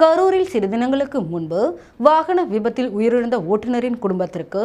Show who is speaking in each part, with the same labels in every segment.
Speaker 1: கரூரில் சில தினங்களுக்கு முன்பு வாகன விபத்தில் உயிரிழந்த ஓட்டுநரின் குடும்பத்திற்கு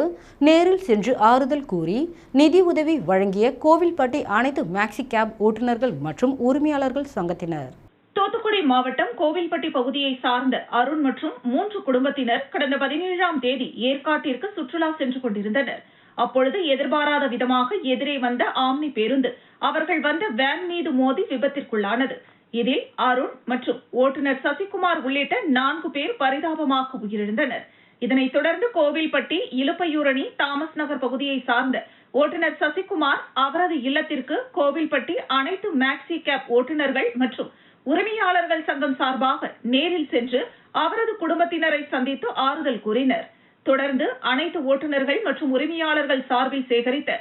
Speaker 1: நேரில் சென்று ஆறுதல் கூறி நிதி உதவி வழங்கிய கோவில்பட்டி அனைத்து மேக்சி கேப் ஓட்டுநர்கள் மற்றும் உரிமையாளர்கள் சங்கத்தினர்.
Speaker 2: தூத்துக்குடி மாவட்டம் கோவில்பட்டி பகுதியை சார்ந்த அருண் மற்றும் மூன்று குடும்பத்தினர் கடந்த பதினேழாம் தேதி ஏற்காட்டிற்கு சுற்றுலா சென்று கொண்டிருந்தனர். அப்பொழுது எதிர்பாராத விதமாக எதிரே வந்த ஆம்னி பேருந்து அவர்கள் வந்த வேன் மீது மோதி விபத்திற்குள்ளானது. இதில் அருண் மற்றும் ஓட்டுநர் சசிகுமார் உள்ளிட்ட நான்கு பேர் பரிதாபமாக உயிரிழந்தனர். இதனைத் தொடர்ந்து கோவில்பட்டி இலுப்பையூரணி தாமஸ் நகர் பகுதியை சார்ந்த ஓட்டுநர் சசிகுமார் அவரது இல்லத்திற்கு கோவில்பட்டி அனைத்து மேக்ஸி கேப் ஓட்டுநர்கள் மற்றும் உரிமையாளர்கள் சங்கம் சார்பாக நேரில் சென்று அவரது குடும்பத்தினரை சந்தித்து ஆறுதல் கூறினர். தொடர்ந்து அனைத்து ஓட்டுநர்கள் மற்றும் உரிமையாளர்கள் சார்பில் சேகரித்த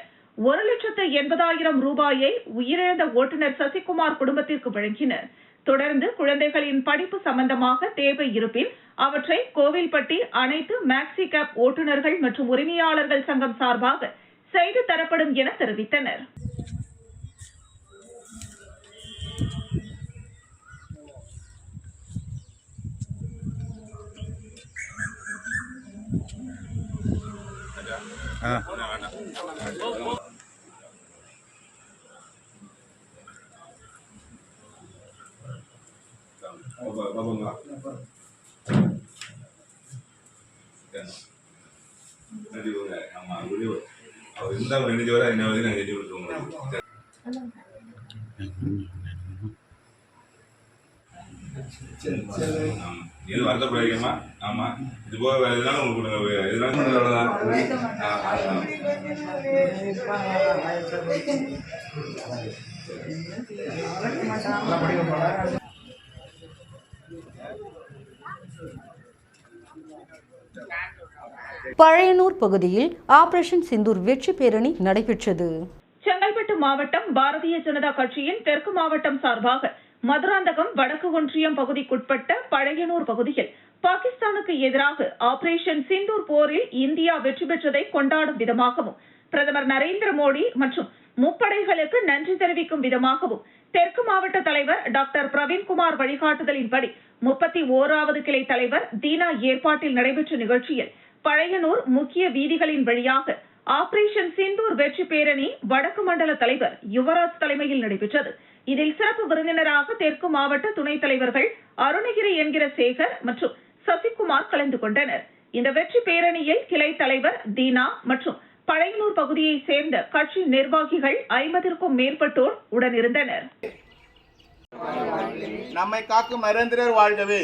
Speaker 2: ஒரு லட்சத்து எண்பதாயிரம் ரூபாயை உயிரிழந்த ஓட்டுநர் சசிகுமார் குடும்பத்திற்கு வழங்கினர் தொடர்ந்து குழந்தைகளின் படிப்பு சம்பந்தமாக தேவை இருப்பின் அவற்றை கோவில்பட்டி அனைத்து மேக்ஸி கேப் ஓட்டுநர்கள் மற்றும் உரிமையாளர்கள் சங்கம் சார்பாக செய்து தரப்படும் என தெரிவித்தனர்.
Speaker 3: ஆமா முடிவு அவர் இருந்தா ஒரு ரெண்டு வரை என்ன வந்து நாங்கள் ஆமா. நீ எதுவும் வருத்தப்படாதீங்கம்மா ஆமா இது போக வேற எதுனாலும் உங்களுக்கு கொடுங்க எதுனாலும் அவ்வளோதான்
Speaker 1: பழையனூர் பகுதியில் ஆபரேஷன் சிந்தூர் வெற்றி பேரணி நடைபெற்றது.
Speaker 2: செங்கல்பட்டு மாவட்டம் பாரதிய ஜனதா கட்சியின் தெற்கு மாவட்டம் சார்பாக மதுராந்தகம் வடக்கு ஒன்றியம் பகுதிக்குட்பட்ட பழையனூர் பகுதியில் பாகிஸ்தானுக்கு எதிராக ஆபரேஷன் சிந்தூர் போரில் இந்தியா வெற்றி பெற்றதை கொண்டாடும் விதமாகவும் பிரதமர் நரேந்திர மோடி மற்றும் முப்படைகளுக்கு நன்றி தெரிவிக்கும் விதமாகவும் தெற்கு மாவட்ட தலைவர் டாக்டர் பிரவீன்குமார் வழிகாட்டுதலின்படி முப்பத்தி ஓராவது கிளை தலைவர் தீனா ஏற்பாட்டில் நடைபெற்ற நிகழ்ச்சியில் பழையனூர் முக்கிய வீதிகளின் வழியாக ஆபரேஷன் சிந்தூர் வெற்றி பேரணி வடக்கு மண்டல தலைவர் யுவராஜ் தலைமையில் நடைபெற்றது. இதில் சிறப்பு விருந்தினராக தெற்கு மாவட்ட துணைத் தலைவர்கள் அருணகிரி என்கிற சேகர் மற்றும் சசிகுமார் கலந்து கொண்டனர். இந்த வெற்றி பேரணியில் கிளை தலைவர் தீனா மற்றும் பழையனூர் பகுதியைச் சேர்ந்த கட்சி நிர்வாகிகள் ஐம்பதிற்கும் மேற்பட்டோர் உடனிருந்தனர்.
Speaker 4: நம்மை காக்கும் நரேந்திரர் வாழ்கவே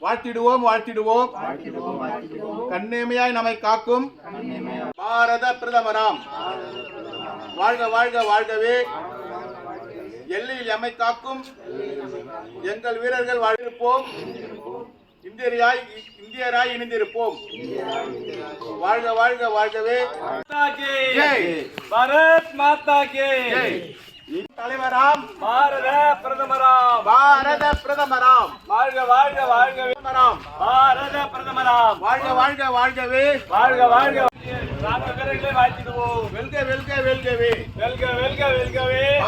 Speaker 4: வாழ்த்திடுவோம் வாழ்த்திடுவோம். கண்ணேமையாய் நம்மை காக்கும் பாரத பிரதமராம். வாழ்க வாழ்க வாழ்கவே. எல்லையில் எம்மை காக்கும் எங்கள் வீரர்கள் வாழ்ந்திருப்போம். இந்தியராய் இந்தியராய் இணைந்திருப்போம். வாழ்க வாழ்க வாழ்கவே.
Speaker 5: பாரத் மாதா
Speaker 4: கே. தலைவராம்.
Speaker 5: பாரத பிரதமராம்.
Speaker 4: பாரத பிரதமராம்.
Speaker 5: வாழ்க வாழ்க வாழ்க.
Speaker 4: பிரதமராம்.
Speaker 5: பாரத பிரதமராம்.
Speaker 4: வாழ்க வாழ்க வாழ்கவே.
Speaker 5: வாழ்க வாழ்க. ராம வீரர்களை வாழ்த்திடுவோம்.
Speaker 4: வெல்க வெல்க வெல்கவே.
Speaker 5: வெல்க வெல்க வெல்கவே.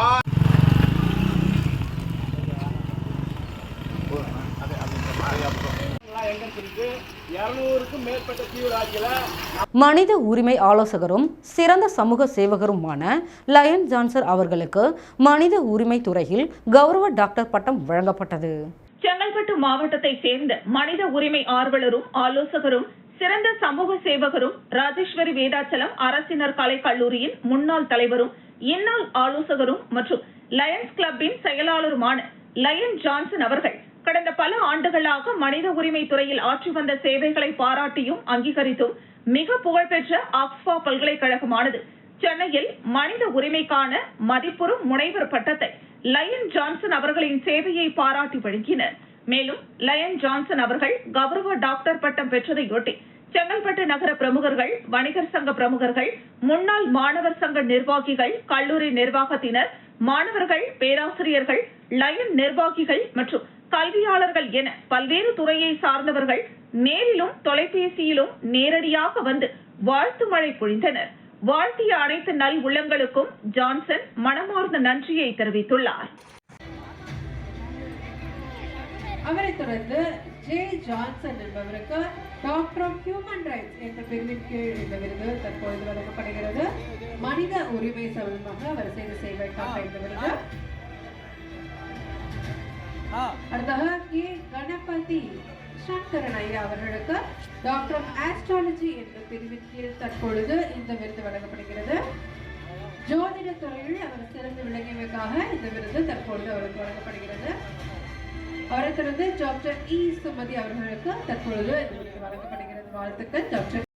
Speaker 5: மேற்பட்ட தீவிரவாதிகளை
Speaker 1: மனித உரிமை ஆலோசகரும் சிறந்த சமூக சேவகருமான லயன் ஜான்சர் அவர்களுக்கு மனித உரிமை துறையில் கௌரவ டாக்டர் பட்டம் வழங்கப்பட்டது.
Speaker 2: செங்கல்பட்டு மாவட்டத்தை சேர்ந்த மனித உரிமை ஆர்வலரும் ஆலோசகரும் சிறந்த சமூக சேவகரும் ராஜேஸ்வரி வேதாச்சலம் அரசினர் கலை கல்லூரியின் முன்னாள் தலைவரும் இந்நாள் ஆலோசகரும் மற்றும் லயன்ஸ் கிளப்பின் செயலாளருமான லயன் ஜான்சன் அவர்கள் கடந்த பல ஆண்டுகளாக மனித உரிமை துறையில் ஆற்றி வந்த சேவைகளை பாராட்டியும் அங்கீகரித்தும் மிக புகழ்பெற்ற ஆக்ஸ்பா பல்கலைக்கழகமானது. சென்னையில் மனித உரிமைக்கான மதிப்புறும் முனைவர் பட்டத்தை லயன் ஜான்சன் அவர்களின் சேவையை பாராட்டி வழங்கினர். மேலும் லயன் ஜான்சன் அவர்கள் கௌரவ டாக்டர் பட்டம் பெற்றதையொட்டி செங்கல்பட்டு நகர பிரமுகர்கள் வணிகர் சங்க பிரமுகர்கள் முன்னாள் மாணவர் சங்க நிர்வாகிகள் கல்லூரி நிர்வாகத்தினர் மாணவர்கள் பேராசிரியர்கள் லயன் நிர்வாகிகள் மற்றும் கல்வியாளர்கள் என பல்வேறு துறையை சார்ந்தவர்கள் நேரிலும் தொலைபேசியிலும் நேரடியாக வந்து வாழ்த்து மழை பொழிந்தனர். வாழ்த்திய அனைத்து நல் உள்ளங்களுக்கும் ஜான்சன் மனமார்ந்த நன்றியை தெரிவித்துள்ளார்.
Speaker 6: அவரை தொடர்ந்து ஜே ஜான்சன் என்பவருக்கு டாக்டர் ஆஃப் ஹியூமன் ரைட்ஸ் என்ற பிரிவின் கீழ் இந்த விருது தற்பொழுது வழங்கப்படுகிறது. மனித உரிமை சம்பந்தமாக அவர் செய்த சேவைக்காக இந்த விருது. அடுத்ததாக கே. கணபதி. சங்கரன் ஐயா அவர்களுக்கு டாக்டர் ஆஃப் ஆஸ்ட்ராலஜி என்ற பிரிவின் கீழ் தற்பொழுது இந்த விருது வழங்கப்படுகிறது. ஜோதிட துறையில் அவர் சிறந்து விளங்கியமைக்காக இந்த விருது தற்பொழுது அவருக்கு வழங்கப்படுகிறது. அவரை தொடர்ந்து டாக்டர் இ. சுமதி அவர்களுக்கு தற்பொழுது இந்த விருது வழங்கப்படுகிறது. வாழ்த்துக்கள் டாக்டர்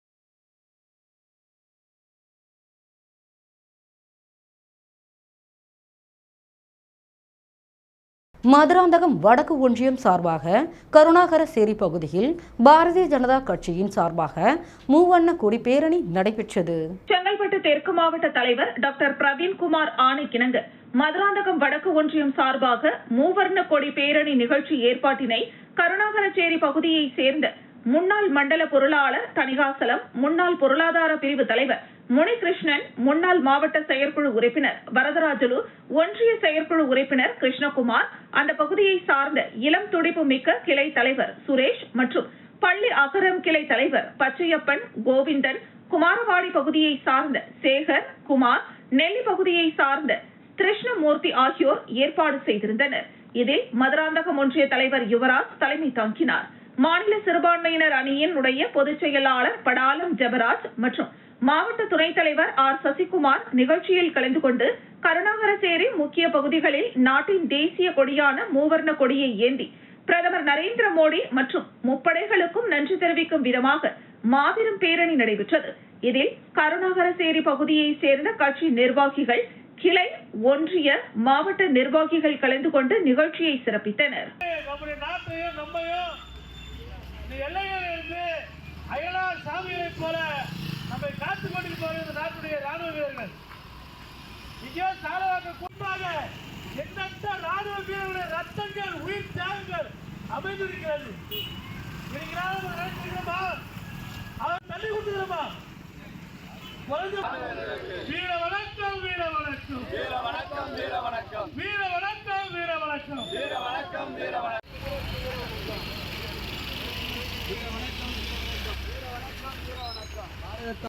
Speaker 1: மதுராந்தகம் வடக்கு ஒன்றியம் சார்பாக கருணாகரசேரி பகுதியில் பாரதிய ஜனதா கட்சியின் சார்பாக மூவண்ண கொடி பேரணி நடைபெற்றது.
Speaker 2: செங்கல்பட்டு தெற்கு மாவட்ட தலைவர் டாக்டர் பிரவீன்குமார் ஆணைக்கிணங்க. மதுராந்தகம் வடக்கு ஒன்றியம் சார்பாக மூவர்ண கொடி பேரணி நிகழ்ச்சி ஏற்பாட்டினை கருணாகரச்சேரி பகுதியை சேர்ந்த முன்னாள் மண்டல பொருளாளர் தணிகாசலம் முன்னாள் பொருளாதார பிரிவு தலைவர் முனிகிருஷ்ணன் முன்னாள் மாவட்ட செயற்குழு உறுப்பினர் வரதராஜலு ஒன்றிய செயற்குழு உறுப்பினர் கிருஷ்ணகுமார் அந்த பகுதியை சார்ந்த இளம் துடிப்பு மிக்க கிளை தலைவர் சுரேஷ் மற்றும் பள்ளி அகரம் கிளை தலைவர் பச்சையப்பன் கோவிந்தன் குமாரவாடி பகுதியை சார்ந்த சேகர் குமார் நெல்லி பகுதியை சார்ந்த கிருஷ்ணமூர்த்தி ஆகியோர் ஏற்பாடு செய்திருந்தனர். இதில் மதுராந்தகம் ஒன்றிய தலைவர் யுவராஜ் தலைமை தாங்கினார். மாநில சிறுபான்மையினர் அணியின் உடைய பொதுச் செயலாளர் படாலம் ஜெபராஜ் மற்றும் மாவட்ட துணைத் தலைவர் ஆர். சசிகுமார் நிகழ்ச்சியில் கலந்து கொண்டு கருணாகரசேரி முக்கிய பகுதிகளில் நாட்டின் தேசிய கொடியான மூவர்ண கொடியை ஏந்தி பிரதமர் நரேந்திர மோடி மற்றும் முப்படைகளுக்கும் நன்றி தெரிவிக்கும் விதமாக மாபெரும் பேரணி நடைபெற்றது. இதில் கருணாகரசேரி பகுதியை சேர்ந்த கட்சி நிர்வாகிகள் கிளை ஒன்றிய மாவட்ட நிர்வாகிகள் கலந்து கொண்டு நிகழ்ச்சியை சிறப்பித்தனர்.
Speaker 5: இந்த எல்லையில் இருந்து அயலார் சாமிகளைப் போல நம்மை காத்து கொண்டு போகிற இந்த நாட்டுடைய ராணுவ வீரர்கள். இங்கே சாலவாக்க குறிப்பாக எண்ணற்ற ராணுவ வீரர்களுடைய ரத்தங்கள் உயிர் தியாகங்கள் அமைந்திருக்கிறது. இருக்கிறார் நினைச்சிருக்கிறோமா அவர் தள்ளி கொடுத்துக்கிறோமா வீர வணக்கம் வீர வணக்கம். வீர வணக்கம் வீர வணக்கம் வீர வணக்கம் வீர வணக்கம் வீர வணக்கம் வீர வணக்கம்
Speaker 7: வாழ்க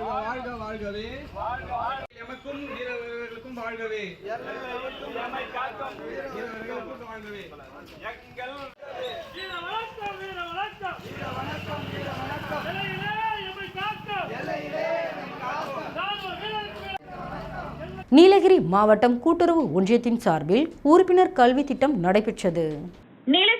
Speaker 7: வாழ்க வாழ்கவே. எமக்கும் வீரர்களுக்கும் வாழ்கவே. வீரர்களுக்கும் வாழ்கவே.
Speaker 5: வீர வணக்கம் வீர வணக்கம் வீர வணக்கம் வீர வணக்கம் எல்லையிலே எம்மை காக்க எல்லையிலே ராணுவ வீரர்களுக்கு
Speaker 1: நீலகிரி மாவட்டம் கூட்டுறவு ஒன்றியத்தின் சார்பில் உறுப்பினர் கல்வி திட்டம் நடைபெற்றது.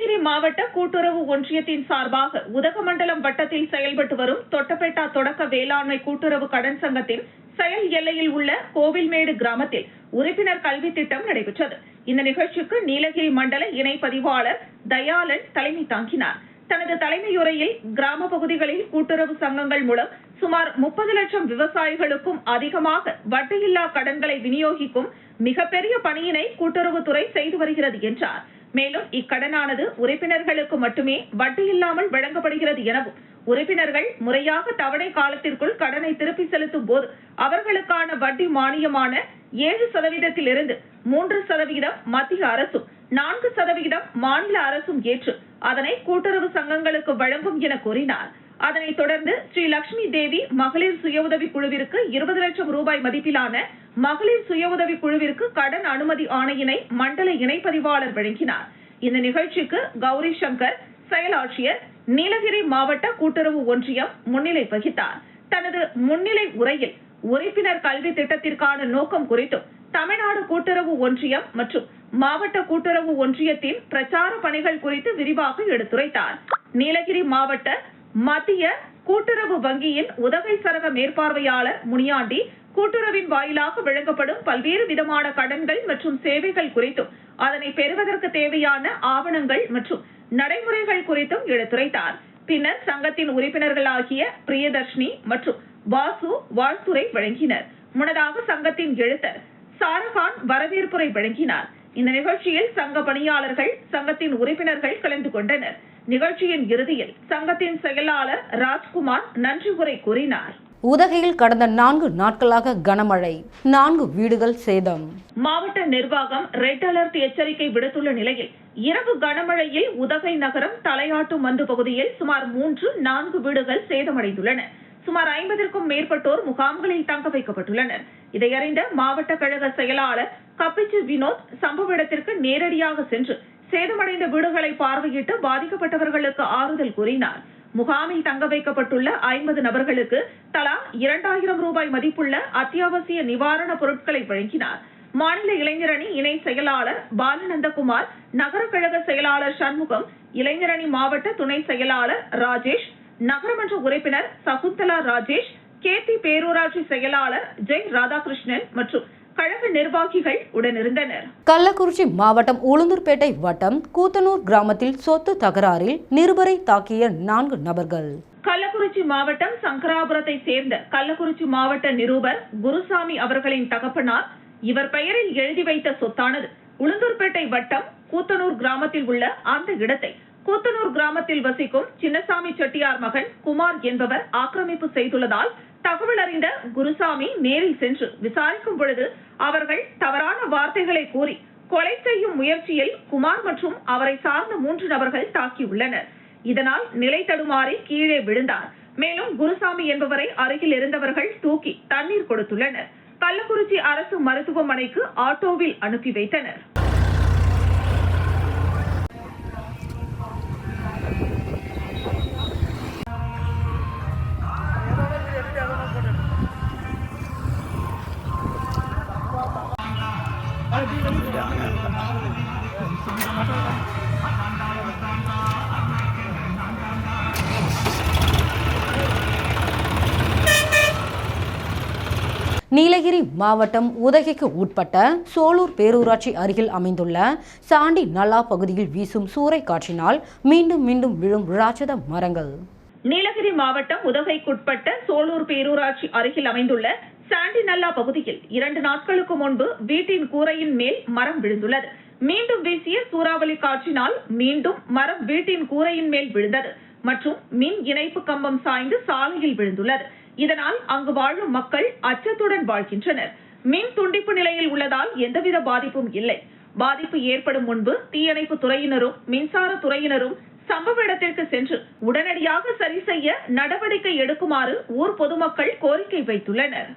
Speaker 2: நீலகிரி மாவட்ட கூட்டுறவு ஒன்றியத்தின் சார்பாக உதகமண்டலம் வட்டத்தில் செயல்பட்டு வரும் தொட்டபெட்டா தொடக்க வேளாண்மை கூட்டுறவு கடன் சங்கத்தின் செயல் எல்லையில் உள்ள கோவில்மேடு கிராமத்தில் உறுப்பினர் கல்வி திட்டம் நடைபெற்றது. இந்த நிகழ்ச்சிக்கு நீலகிரி மண்டல இணை பதிவாளர் தயாளன் தலைமை தாங்கினார். தனது தலைமையுரையில் கிராம பகுதிகளில் கூட்டுறவு சங்கங்கள் மூலம் சுமார் முப்பது லட்சம் விவசாயிகளுக்கும் அதிகமாக வட்டியில்லா கடன்களை விநியோகிக்கும் மிகப்பெரிய பணியினை கூட்டுறவுத்துறை செய்து வருகிறது என்றார். மேலும் இக்கடனானது உறுப்பினர்களுக்கு மட்டுமே வட்டி இல்லாமல் வழங்கப்படுகிறது எனவும் உறுப்பினர்கள் முறையாக தவணை காலத்திற்குள் கடனை திருப்பி செலுத்தும் போது அவர்களுக்கான வட்டி மானியமான ஏழு சதவீதத்திலிருந்து மூன்று சதவீதம் மத்திய அரசும் நான்கு சதவீதம் மாநில அரசும் ஏற்று அதனை கூட்டுறவு சங்கங்களுக்கு வழங்கும் என கூறினார். அதனைத் தொடர்ந்து ஸ்ரீ லட்சுமி தேவி மகளிர் சுய உதவி குழுவிற்கு இருபது லட்சம் ரூபாய் மதிப்பிலான மகளிர் சுய உதவி குழுவிற்கு கடன் அனுமதி ஆணையினை மண்டல இணைப்பதிவாளர் வழங்கினார். இந்த நிகழ்ச்சிக்கு கௌரி சங்கர் செயலாட்சியர் நீலகிரி மாவட்ட கூட்டுறவு ஒன்றியம் முன்னிலை வகித்தார். தனது முன்னிலை உரையில் உறுப்பினர் கல்வி திட்டத்திற்கான நோக்கம் குறித்தும் தமிழ்நாடு கூட்டுறவு ஒன்றியம் மற்றும் மாவட்ட கூட்டுறவு ஒன்றியத்தின் பிரச்சார பணிகள் குறித்து விரிவாக எடுத்துரைத்தார். நீலகிரி மாவட்ட மத்திய கூட்டுறவு வங்கியின் உதகை சரக மேற்பார்வையாளர் முனியாண்டி கூட்டுறவின் வாயிலாக வழங்கப்படும் பல்வேறு விதமான கடன்கள் மற்றும் சேவைகள் குறித்தும் அதனை பெறுவதற்கு தேவையான ஆவணங்கள் மற்றும் நடைமுறைகள் குறித்தும் எடுத்துரைத்தார். பின்னர் சங்கத்தின் உறுப்பினர்களாகிய பிரியதர்ஷினி மற்றும் வாசு வாழ்த்துரை வழங்கினர். முன்னதாக சங்கத்தின் எழுத்தர் சாரகான் வரவேற்புரை வழங்கினார். இந்த நிகழ்ச்சியில் சங்க பணியாளர்கள் சங்கத்தின் உறுப்பினர்கள் கலந்து கொண்டனர். நிகழ்ச்சியின் இறுதியில் சங்கத்தின் செயலாளர் ராஜ்குமார் நன்றி உரை கூறினார்.
Speaker 1: உதகையில் கடந்த நான்கு நாட்களாக கனமழை நான்கு வீடுகள் சேதம்.
Speaker 2: மாவட்ட நிர்வாகம் ரெட் அலர்ட் எச்சரிக்கை விடுத்துள்ள நிலையில் இரவு கனமழையில் உதகை நகரம் தலையாட்டு மந்து பகுதியில் சுமார் மூன்று நான்கு வீடுகள் சேதமடைந்துள்ளன. சுமார் ஐம்பதற்கும் மேற்பட்டோர் முகாம்களில் தங்க வைக்கப்பட்டுள்ளனர். இதையறிந்த மாவட்ட கழக செயலாளர் கப்பிச்சு வினோத் சம்பவ இடத்திற்கு நேரடியாக சென்று சேதமடைந்த வீடுகளை பார்வையிட்டு பாதிக்கப்பட்டவர்களுக்கு ஆறுதல் கூறினார். முகாமில் தங்க வைக்கப்பட்டுள்ள ஐம்பது நபர்களுக்கு தலா இரண்டாயிரம் ரூபாய் மதிப்புள்ள அத்தியாவசிய நிவாரணப் பொருட்களை வழங்கினார். மாநில இளைஞரணி இணை செயலாளர் பாலநந்தகுமார் நகர கழக செயலாளர் சண்முகம் இளைஞரணி மாவட்ட துணை செயலாளர் ராஜேஷ் நகரமன்ற உறுப்பினர் சகுந்தலா ராஜேஷ் கேத்தி பேரூராட்சி செயலாளர் ஜெய் ராதாகிருஷ்ணன் மற்றும் கழக நிர்வாகிகள் உடனிருந்தனர்.
Speaker 1: கள்ளக்குறிச்சி மாவட்டம் உளுந்தூர்பேட்டை வட்டம் கூத்தனூர் கிராமத்தில் சொத்து தகராறில் நிருபரை தாக்கிய நான்கு நபர்கள்.
Speaker 2: கள்ளக்குறிச்சி மாவட்டம் சங்கராபுரத்தை சேர்ந்த கள்ளக்குறிச்சி மாவட்ட நிருபர் குருசாமி அவர்களின் தகப்பனார் இவர் பெயரில் எழுதி வைத்த சொத்தானது உளுந்தூர்பேட்டை வட்டம் கூத்தனூர் கிராமத்தில் உள்ள அந்த இடத்தை கூத்தனூர் கிராமத்தில் வசிக்கும் சின்னசாமி செட்டியார் மகன் குமார் என்பவர் ஆக்கிரமிப்பு செய்துள்ளதால் தகவல் அறிந்த குருசாமி நேரில் சென்று விசாரிக்கும் பொழுது அவர்கள் தவறான வார்த்தைகளை கூறி கொலை செய்யும் முயற்சியில் குமார் மற்றும் அவரை சார்ந்த மூன்று நபர்கள் தாக்கியுள்ளனர். இதனால் நிலை தடுமாறி கீழே விழுந்தார். மேலும் குருசாமி என்பவரை அருகில் இருந்தவர்கள் தூக்கி தண்ணீர் கொடுத்துள்ளனர். கள்ளக்குறிச்சி அரசு மருத்துவமனைக்கு ஆட்டோவில் அனுப்பி வைத்தனர்.
Speaker 1: நீலகிரி மாவட்டம் உதகைக்கு உட்பட்ட சோலூர் பேரூராட்சி அருகில் அமைந்துள்ள சாண்டி நல்லா பகுதியில் வீசும் சூறை காற்றினால் மீண்டும் மீண்டும் விழும் ராட்சத மரங்கள்.
Speaker 2: நீலகிரி மாவட்டம் உதகைக்குட்பட்ட சோலூர் பேரூராட்சி அருகில் அமைந்துள்ள சாண்டிநல்லா பகுதியில் இரண்டு நாட்களுக்கு முன்பு வீட்டின் கூரையின் மேல் மரம் விழுந்துள்ளது. மீண்டும் வீசிய சூறாவளி காற்றினால் மீண்டும் மரம் வீட்டின் கூரையின் மேல் விழுந்தது மற்றும் மின் இணைப்பு கம்பம் சாய்ந்து சாலையில் விழுந்துள்ளது. இதனால் அங்கு வாழும் மக்கள் அச்சத்துடன் வாழ்கின்றனர். மின் துண்டிப்பு நிலையில் உள்ளதால் எந்தவித பாதிப்பும் இல்லை. பாதிப்பு ஏற்படும் முன்பு தீயணைப்பு துறையினரும் மின்சார துறையினரும் சம்பவ இடத்திற்கு சென்று உடனடியாக சரி செய்ய நடவடிக்கை எடுக்குமாறு ஊர் பொதுமக்கள் கோரிக்கை வைத்துள்ளனர்.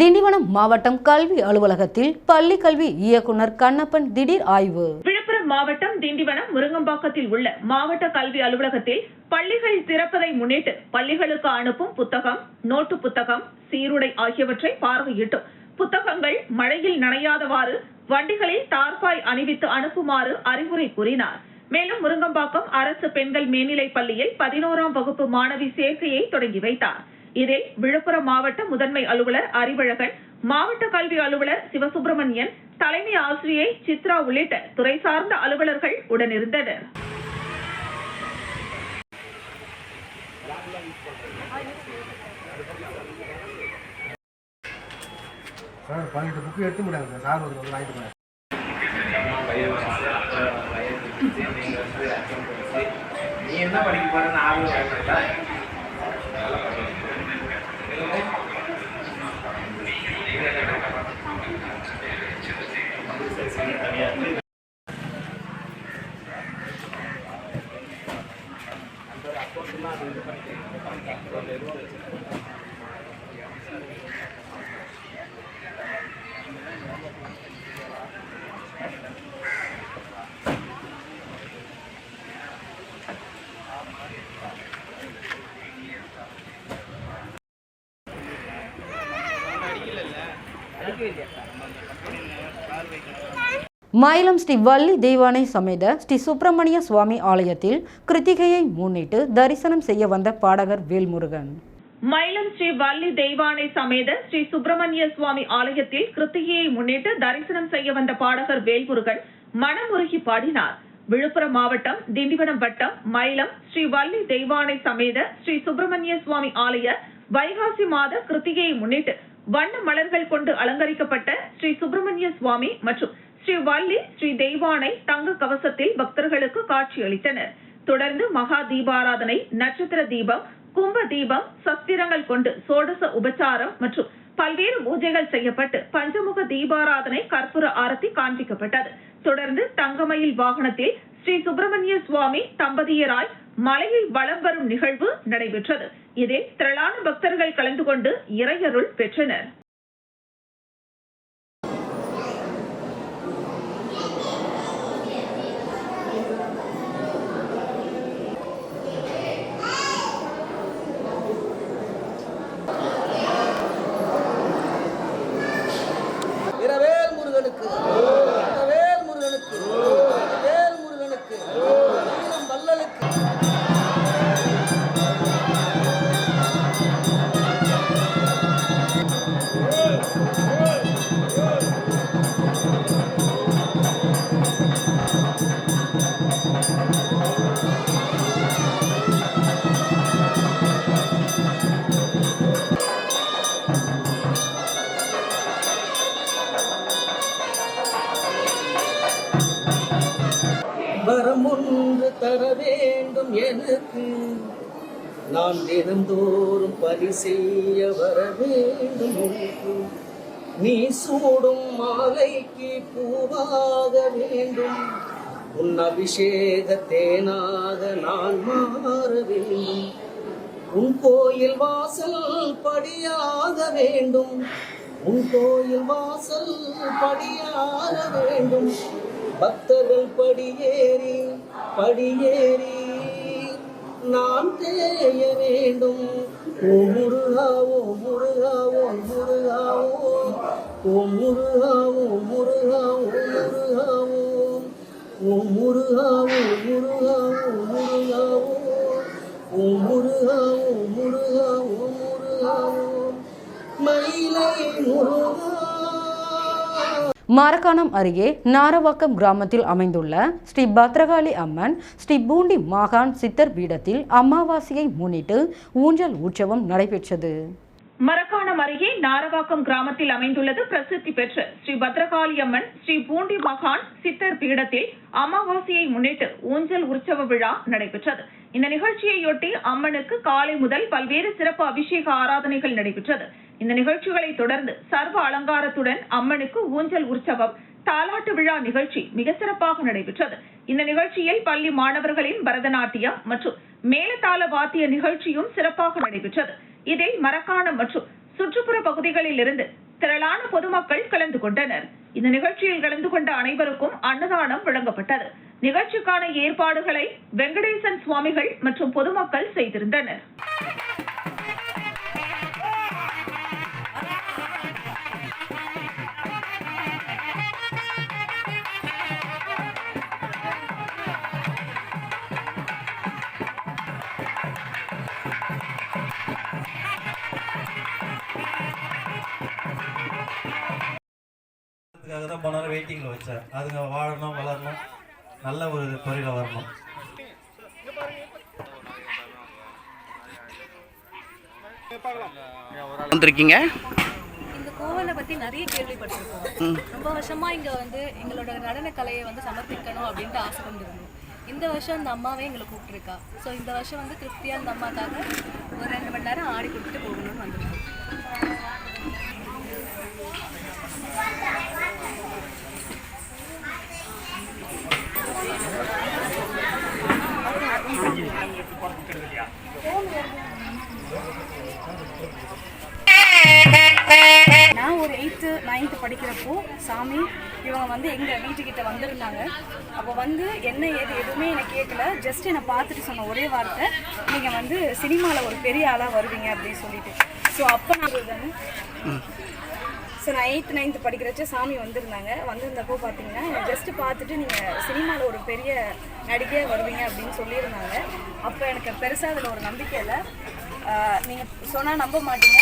Speaker 1: திண்டிவனம் மாவட்டம் கல்வி அலுவலகத்தில் பள்ளி கல்வி இயக்குனர் கண்ணப்பன் திடீர் ஆய்வு.
Speaker 2: விழுப்புரம் மாவட்டம் திண்டிவனம் முருங்கம்பாக்கத்தில் உள்ள மாவட்ட கல்வி அலுவலகத்தில் பள்ளிகள் திறப்பதை முன்னிட்டு பள்ளிகளுக்கு அனுப்பும் புத்தகம் நோட்டு புத்தகம் சீருடை ஆகியவற்றை பார்வையிட்டும் புத்தகங்கள் மழையில் நனையாதவாறு வண்டிகளில் தார்பாய் அணிவித்து அனுப்புமாறு அறிவுரை கூறினார். மேலும் முருங்கம்பாக்கம் அரசு பெண்கள் மேல்நிலைப் பள்ளியில் பதினோராம் வகுப்பு மாணவி சேர்க்கையை தொடங்கி வைத்தார். இதில் விழுப்புரம் மாவட்ட முதன்மை அலுவலர் அறிவழகன் மாவட்ட கல்வி அலுவலர் சிவசுப்பிரமணியன் தலைமை ஆசிரியை சித்ரா உள்ளிட்ட துறை சார்ந்த அலுவலர்கள் உடனிருந்தனர்.
Speaker 8: சார் பதினெட்டு புக்கு எடுத்து முடியாது சார். சார் வந்து வந்து வாங்கிட்டு போனேன்
Speaker 7: நீ என்ன படிக்க போறன்னு ஆர்வம்
Speaker 1: மயிலம் ஸ்ரீ வள்ளி தெய்வானை சமேத ஸ்ரீ சுப்பிரமணிய சுவாமி ஆலயத்தில் கிருத்திகையை முன்னிட்டு தரிசனம் செய்ய வந்த பாடகர் வேல்முருகன்.
Speaker 2: மயிலம் ஸ்ரீ வள்ளி தெய்வானை சமேத ஸ்ரீ சுப்பிரமணிய சுவாமி ஆலயத்தில் கிருத்திகையை முன்னிட்டு தரிசனம் செய்ய வந்த பாடகர் வேல்முருகன் மனமுருகி பாடினார். விழுப்புரம் மாவட்டம் திண்டிவனம் வட்டம் மயிலம் ஸ்ரீ வள்ளி தெய்வானை சமேத ஸ்ரீ சுப்பிரமணிய சுவாமி ஆலய வைகாசி மாத கிருத்திகையை முன்னிட்டு வண்ண மலர்கள் கொண்டு அலங்கரிக்கப்பட்ட ஸ்ரீ சுப்பிரமணிய சுவாமி மற்றும் ஸ்ரீ வள்ளி ஸ்ரீ தெய்வானை தங்க கவசத்தில் பக்தர்களுக்கு காட்சியளித்தனர். தொடர்ந்து மகா தீபாராதனை நட்சத்திர தீபம் கும்ப தீபம் சஸ்திரங்கள் கொண்டு சோடச உபச்சாரம் மற்றும் பல்வேறு பூஜைகள் செய்யப்பட்டு பஞ்சமுக தீபாராதனை கற்பூர ஆரத்தி காண்பிக்கப்பட்டது. தொடர்ந்து தங்கமயில் வாகனத்தில் ஸ்ரீ சுப்பிரமணிய சுவாமி தம்பதியராய் மலையில் வலம் வரும் நிகழ்வு நடைபெற்றது. இதில் திரளான பக்தர்கள் கலந்து கொண்டு இறையருள் பெற்றனர்.
Speaker 9: எனக்கு நான் தினந்தோறும் பரி செய்ய வர வேண்டும் நீ சூடும் மாலைக்கு பூவாக வேண்டும். உன் அபிஷேக தேனாக நான் மாற வேண்டும். உன் கோயில் வாசல் படியாக வேண்டும். உன் கோயில் வாசல் படியாக வேண்டும். பக்தர்கள் படியேறி படியேறி நான் தேய வேண்டும் ஓ முருகா ஓ முருகா ஓ முருகா ஓ ஓ முருகா ஓ முருகா ஓ முருகா ஓ ஓ முருகா ஓ முருகா ஓ முருகா ஓ முருகா ஓ முருகா ஓ மயிலை முருகா
Speaker 1: மாரக்காணம் அருகே நாரவாக்கம் கிராமத்தில் அமைந்துள்ள ஸ்ரீ பத்ரகாளி அம்மன் ஸ்ரீ பூண்டி மாகாண் சித்தர் பீடத்தில் அமாவாசையை முன்னிட்டு ஊஞ்சல் உற்சவம் நடைபெற்றது.
Speaker 2: மரக்காணம் அருகே நாரவாக்கம் கிராமத்தில் அமைந்துள்ளது பிரசித்தி பெற்ற ஸ்ரீ பத்ரகாளி அம்மன் ஸ்ரீ பூண்டி மகான் சித்தர் பீடத்தில் அமாவாசையை முன்னிட்டு ஊஞ்சல் உற்சவ விழா நடைபெற்றது. இந்த நிகழ்ச்சியையொட்டி அம்மனுக்கு காலை முதல் பல்வேறு சிறப்பு அபிஷேக ஆராதனைகள் நடைபெற்றது. இந்த நிகழ்ச்சிகளை தொடர்ந்து சர்வ அலங்காரத்துடன் அம்மனுக்கு ஊஞ்சல் உற்சவம் தாலாட்டு விழா நிகழ்ச்சி மிக சிறப்பாக நடைபெற்றது. இந்த நிகழ்ச்சியில் பள்ளி மாணவர்களின் பரதநாட்டியம் மற்றும் மேலதாள வாத்திய நிகழ்ச்சியும் சிறப்பாக நடைபெற்றது. இதில் மரக்காணம் மற்றும் சுற்றுப்புற பகுதிகளில் இருந்து திரளான பொதுமக்கள் கலந்து கொண்டனர். இந்த நிகழ்ச்சியில் கலந்து கொண்ட அனைவருக்கும் அன்னதானம் வழங்கப்பட்டது. நிகழ்ச்சிக்கான ஏற்பாடுகளை வெங்கடேசன் சுவாமிகள் மற்றும் பொதுமக்கள் செய்திருந்தனர்.
Speaker 10: வெயிட்டிங்கில் வச்சேன் அதுங்க வாழணும் வளரணும். நல்ல ஒரு துறையில் வரணும்.
Speaker 9: வந்திருக்கீங்க?
Speaker 11: இந்த கோவிலை பத்தி நிறைய கேள்விப்பட்டிருக்கோம். ரொம்ப வருஷமா இங்க வந்து எங்களோட நடன கலையை வந்து சமர்ப்பிக்கணும் அப்படின்ட்டு ஆசை கொண்டிருந்தோம். இந்த வருஷம் இந்த அம்மாவே எங்களை கூப்பிட்டுருக்கா. ஸோ இந்த வருஷம் வந்து திருப்தியா இந்த அம்மாக்காக ஒரு ரெண்டு மணி நேரம் ஆடி கொடுத்துட்டு போகணும்னு வந்திருக்கோம். நான் ஒரு எயித்து நைன்த்து படிக்கிறப்போ சாமி இவங்க வந்து எங்கள் வீட்டுக்கிட்ட வந்திருந்தாங்க. அப்போ வந்து என்ன ஏது எதுவுமே எனக்கு கேட்கல ஜஸ்ட் என்னை பார்த்துட்டு சொன்ன ஒரே வார்த்தை நீங்கள் வந்து சினிமாவில் ஒரு பெரிய ஆளாக வருவீங்க அப்படின்னு சொல்லிட்டு. ஸோ அப்போ நான் ஸோ நான் எயித்து நைன்த்து படிக்கிறச்ச சாமி வந்திருந்தாங்க. வந்திருந்தப்போ பார்த்தீங்கன்னா ஜஸ்ட்டு பார்த்துட்டு நீங்கள் சினிமாவில் ஒரு பெரிய நடிகையாக வருவீங்க அப்படின்னு சொல்லியிருந்தாங்க. அப்போ எனக்கு பெருசாக அதில் ஒரு நம்பிக்கை இல்லை. நீங்கள் சொன்னால் நம்ப மாட்டீங்க.